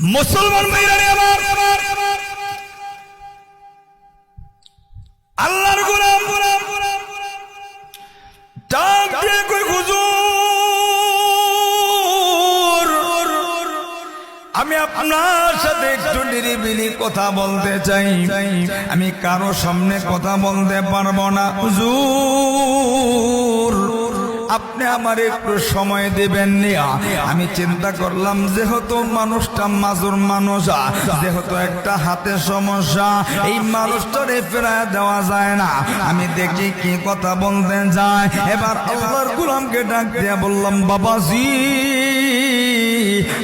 মুসলমান ভাইরানি আমার। আল্লাহর গোলাম। হুজুর, আমি আপনার সাথে একটু নিরিবিলি কথা বলতে চাই। আমি কারও সামনে কথা বলতে পারব না, হুজুর। আপনি আমার একটু সময় দেবেন নিয়া। আমি চিন্তা করলাম, যেহেতু মানুষটা মাজুর মানুষ, যেহেতু একটা হাতে সমস্যা, এই মানুষটারে ফেরায় দেওয়া যায় না। আমি দেখি কি কথা বলতে যায়। এবার আল্লাহর গুলামকে ডাক দিয়ে বললাম, বাবাজি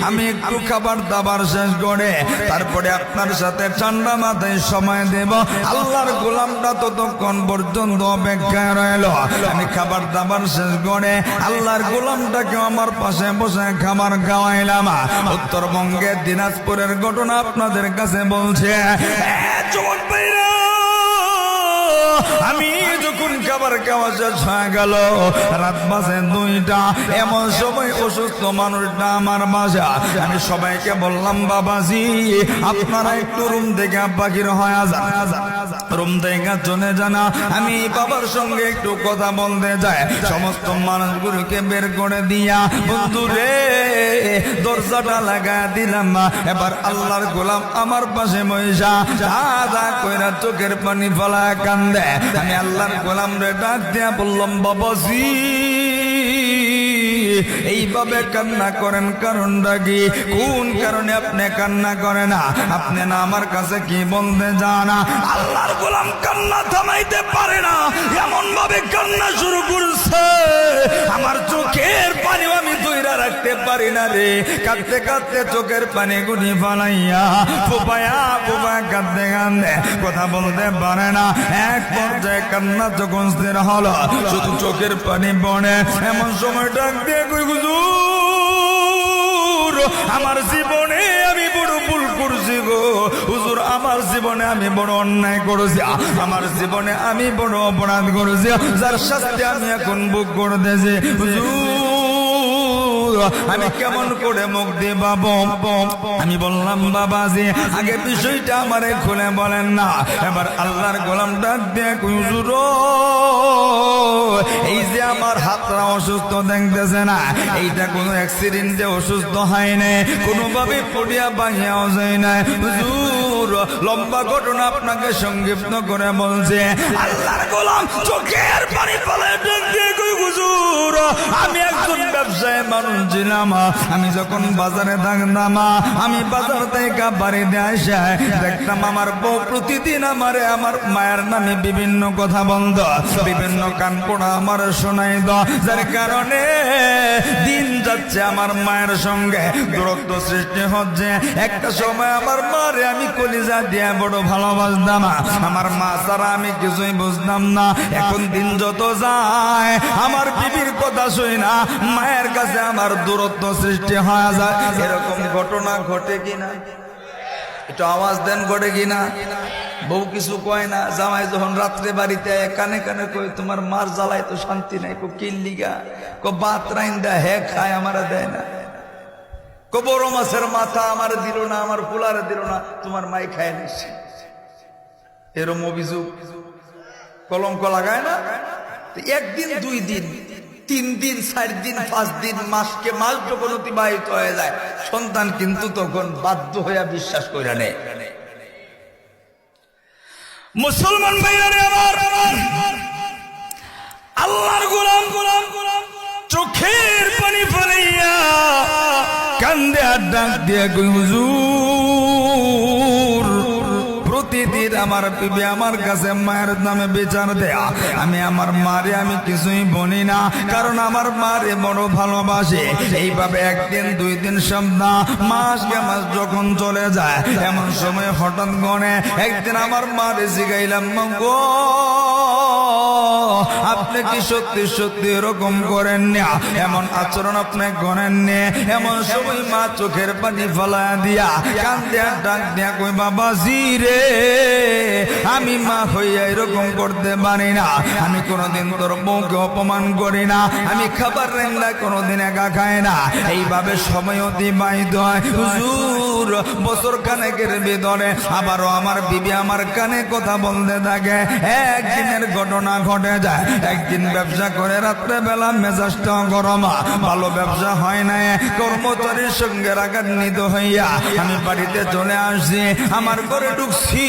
আমি একটু খাবার দাবার শেষ করে তারপরে আপনার সাথে ঠান্ডা মাথায় সময় দেব। আল্লাহর গোলামটা ততক্ষণ পর্যন্ত অপেক্ষায় রইল। আমি খাবার দাবার শেষ করে আল্লাহর গোলামটাকে আমার পাশে বসে খাবার খাওয়াইলাম। উত্তরবঙ্গের দিনাজপুরের ঘটনা আপনাদের কাছে বলছে আমি যখন খাবার খাওয়া শেষ হয়ে গেল। রাত বাজে দুইটা। এমন সময় অসুস্থ মানুষটা আমার বাসা। আমি সবাইকে বললাম আপনারা একটু রুম থেকে বাকির যান। রুম থেকে চলে জানা আমি বাবার সঙ্গে একটু কথা বলতে সমস্ত মানুষগুলোকে বের করে দিয়া, বন্ধু রে, দরজাটা লাগা দিলাম এবার আল্লাহর গোলাম আমার পাশে মহিষা কইরা চোখের পানি ফলা কান্দে। আমি আল্লাহর গোলাম রে ডাক দিয়া বললাম বাবাজি। এইভাবে কান্না করেন কারণটা কি কোন কারণে আপনি কান্না করেন? না আপনি না আমার কাছে কি বলতে জানা আল্লাহর গোলাম কান্না থামাইতে পারে না। এমন ভাবে কান্না শুরু করছে। আমার চোখের পানি আমি দইরা রাখতে পারি না রে। কাঁদতে কাঁদতে চোখের পানি গুনি ফালাইয়া ফুপায়া ফুপা কাঁদতে কাঁদতে কথা বলতে পারে না। এক পর্যায়ে কান্না যখন স্থির হলো, শুধু চোখের পানি বনে। এমন সময় ডাক দিয়ে আমার জীবনে আমি বড় ভুল করছি গো। হুজুর, আমার জীবনে আমি বড় অন্যায় করেছি। আমার জীবনে আমি বড় অপরাধ করেছি। যার শাস্তি আমি এখন বুক করতেছি। হুজুর আমি কেমন করে মুখ দিয়ে বাবু আমি বললাম, বাবা যে আগে বিষয়টা আমারে খুলে বলেন না। এবার আল্লাহর গোলাম ডাক দিয়ে এই যে আমার হাতটা অসুস্থ দেখতেছে না, এইটা কোনো অ্যাক্সিডেন্টে অসুস্থ হয় না কোনোভাবে পড়িয়া ভাঙিয়াও যায় না হুজুর, লম্বা ঘটনা আপনাকে সংক্ষিপ্ত করে বলছে, আল্লাহর গোলাম চোখের পানি ফেলে আমি একজন ব্যবসায়ী মানুষ ছিলাম আমি যখন বাজারে থাকতাম আমি বাজার থেকে বাড়িতে আসে দেখতাম আমার বউ প্রতিদিন আমারে, আমার মায়ের নামে বিভিন্ন কথা বন্ধ বিভিন্ন কান পড়া আমার শোনাই দ যার কারণে দিন যাচ্ছে আমার মায়ের সঙ্গে, দূরত্ব সৃষ্টি হচ্ছে। একটা সময় আমার মারে আমি কলিজা দিয়ে বড় ভালোবাসতাম, আমার মা ছাড়া আমি কিছুই বুঝতাম না। এখন দিন যত যায়, আমার বিবির কথা শুই না, মায়ের কাছে আমার দূরত্ব সৃষ্টি হয়ে যায়। এরকম ঘটনা ঘটে কিনা একটু আওয়াজ দেন, ঘটে কিনা বউ কিছু কয় না? জামাই যখন রাত্রে বাড়িতে কানে কানে কই তোমার মার জ্বালায় তো শান্তি নাই। কো কিল্লিগা কো, বাত রাইন দা হে খায়, আমারা দেয় না। কো, বড় মাছের মাথা আমার দিল না, আমার পোলারে দিল না, তোমার মাই খায় নিচ্ছে এরম অভিযোগ। কলঙ্ক লাগায় না? একদিন, দুই দিন তিন দিন, চার দিন, পাঁচ দিন, মাসকে মাস যখন অতিবাহিত হয়ে যায়। সন্তান কিন্তু তখন বাধ্য হইয়া বিশ্বাস করে নেয়। মুসলমান ভাইরা রে আমার, আল্লাহর গোলাম গোলাম গোলাম চোখের পানি ফেলাইয়া কান্দে আর ডাক দিয়ে হুজুর আমার পিবি আমার কাছে মায়ের নামে বিচার দেয়া। আমি আমার মারে আমি কিছুই বলি না, কারণ আমার মারে বড় ভালোবাসে। এইভাবে একদিন, দুই দিন সপ্তাহ মাস কে মাস যখন চলে যায়, এমন সময় হঠাৎ গনে একদিন আমার মারে শিখাইলাম গো আপনি কি সত্যি সত্যি এরকম করেন না? এমন আচরণ আপনি করেন নে? এমন সময় মা চোখের পানি ফলা দিয়া কান দিয়া ডাক দিয়া কই বাবা রে, আমি মা হইয়া এরকম করতে পারি না। আমি কোনোদিন তোর বউকে অপমান করি না। আমি খাবার রান্না কোনোদিন একা খাই না। এইভাবে সময় অতিবাহিত হয়। হুজুর হুজুর, বছর কানেকের ভিতরে আবারও আমার বিবি আমার কানে কথা বলতে থাকে। একদিনের ঘটনা ঘটে যায়, একদিন ব্যবসা করে রাত্রে বেলা মেজাজটা গরম, ভালো ব্যবসা হয় না, কর্মচারীর সঙ্গে রাগান্বিত হইয়া আমি বাড়িতে চলে আসছি, আমার ঘরে ঢুকছি।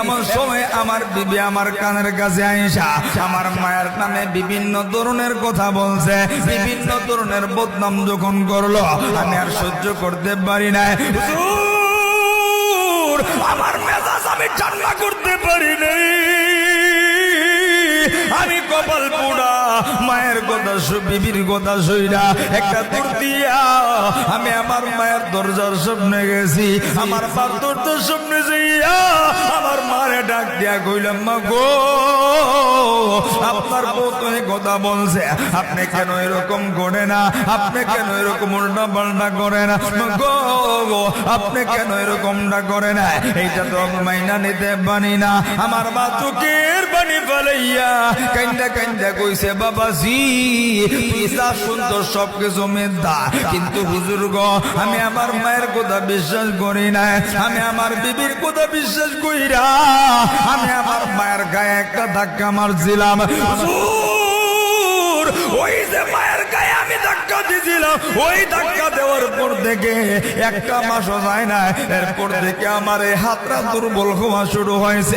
এমন সময় আমার বিবি আমার কানের কাছে আইসা, আমার মায়ের নামে বিভিন্ন ধরনের কথা বলছে, বিভিন্ন ধরনের বদনাম যখন করল, আমি আর সহ্য করতে পারি না আমার মেজাজ আমি ঠান্ডা করতে পারি নাই। আমি কপাল পোড়া, মায়ের কথা বিবির কথা সইরা একটা দূর দিয়া আমি আমার মায়ের দরজার সামনে গেছি। আমার মার দরজার সামনে যাইয়া আমার মারে ডাক দিয়া কইলাম, মা গো, আপনার বউ কথা বলছে। আপনি কেন এরকম করে না? আপনি কেন এরকম উল্টা পাল্টা করে না? মা গো, আপনি কেন এরকমটা করে না? এইটা তো আমি মাইনা নিতে পারি না। আমার মা চোখের বাণী ফেলাইয়া কান্দা কান্দা কইছে, বাবাজি পিসা সুন্দর সব জমে মেধা, কিন্তু হুজুর গো আমি আমার মায়ের কথা বিশ্বাস করি না আমি আমার বিবির কথা বিশ্বাস করি না। আমি আমার মায়ের গায়ে একটা ধাক্কা মারছিলাম। ওই যে মায়ের ধাক্কা দিয়েছিলাম ওই ধাক্কা দেওয়ার পর একটা মাসও যায় না এরপর আমার এই হাতটা দুর্বল হওয়া শুরু হয়েছে।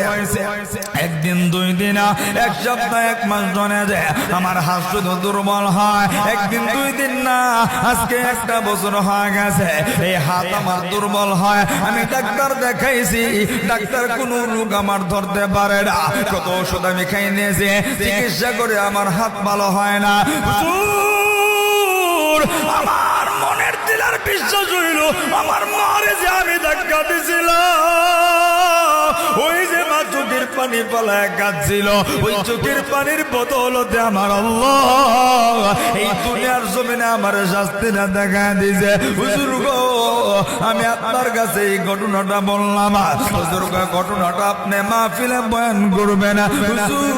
একদিন, দুই দিন এক সপ্তাহ, এক মাস জনে যায় আমার হাত শুধু দুর্বল হয়। একদিন, দুই দিন না, আজকে একটা বছর হয়ে গেছে। এই হাত আমার দুর্বল হয়। আমি ডাক্তার দেখাইছি। ডাক্তার কোন রোগ আমার ধরতে পারে না। কত ওষুধ আমি খাই নিয়েছি। চিকিৎসা করে আমার হাত ভালো হয় না। হুজুর, আমার মনের দিলার বিশ্বাস হইল আমার মারে যে আমি ধাক্কা দিছিলাম। ওই যে মা চোখের পানি পালায় কাঁদছিল। ওই চোখের পানির বদলতে আমার আল্লাহ। এই দুনিয়ার জমিনে আমার শাস্তিটা দেখা দিছে হুজুর গো আমি আপনার কাছে এই ঘটনাটা বললাম। হুজুর ঘটনাটা আপনি মাহফিলে বয়ান করবেন হুজুর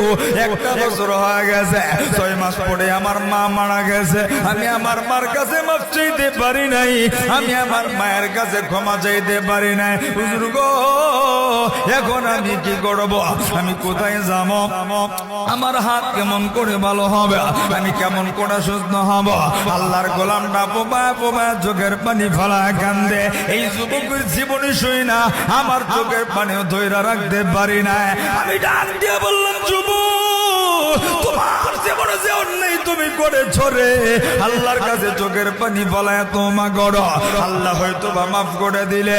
আমি কি আমি কোথায় যাব? আমার হাত কেমন করে ভালো হবে? আমি কেমন করে সুস্থ হব? আল্লাহর পোপায় চোখের পানি ফলা কান্দে। এই যুবকের জীবনে শুই না, আমার চোখের পানিও ধৈরা রাখতে পারি না আমি দিয়ে বললাম যুব তোমার তুমি আল্লাহর কাছে চোখের পানি বলায় তোমা গড়। আল্লাহ হয়তো বা মাফ করে দিলে